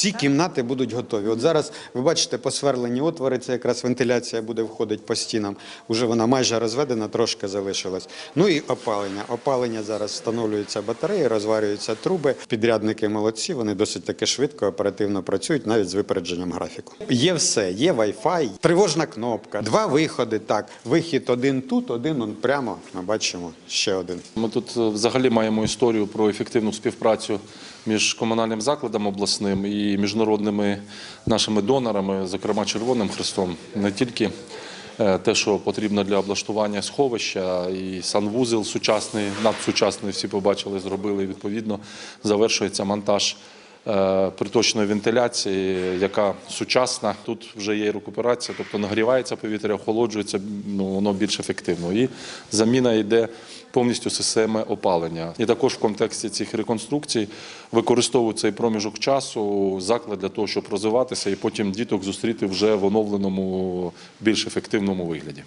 всі кімнати будуть готові. От зараз ви бачите, посверлені отвори, це якраз вентиляція буде входити по стінам. Уже вона майже розведена, трошки залишилась. Ну і опалення. Опалення зараз встановлюються батареї, розварюються труби. Підрядники молодці, вони досить таки швидко, оперативно працюють, навіть з випередженням графіку. Є все, є Wi-Fi, тривожна кнопка, два виходи. Так, вихід один тут, один он прямо. Ми бачимо ще один. Ми тут е, взагалі маємо історію про ефективну співпрацю між комунальним закладом обласним і міжнародними нашими донорами, зокрема Червоним Хрестом. Не тільки е, те, що потрібно для облаштування сховища, і санвузел сучасний, надсучасний, всі побачили, зробили. Відповідно, завершується монтаж е, приточної вентиляції, яка сучасна. Тут вже є рекуперація, тобто нагрівається повітря, охолоджується, ну, воно більш ефективно. І заміна йде повністю системи опалення. І також в контексті цих реконструкцій використовують цей проміжок часу заклад для того, щоб розвиватися і потім діток зустріти вже в оновленому, більш ефективному вигляді.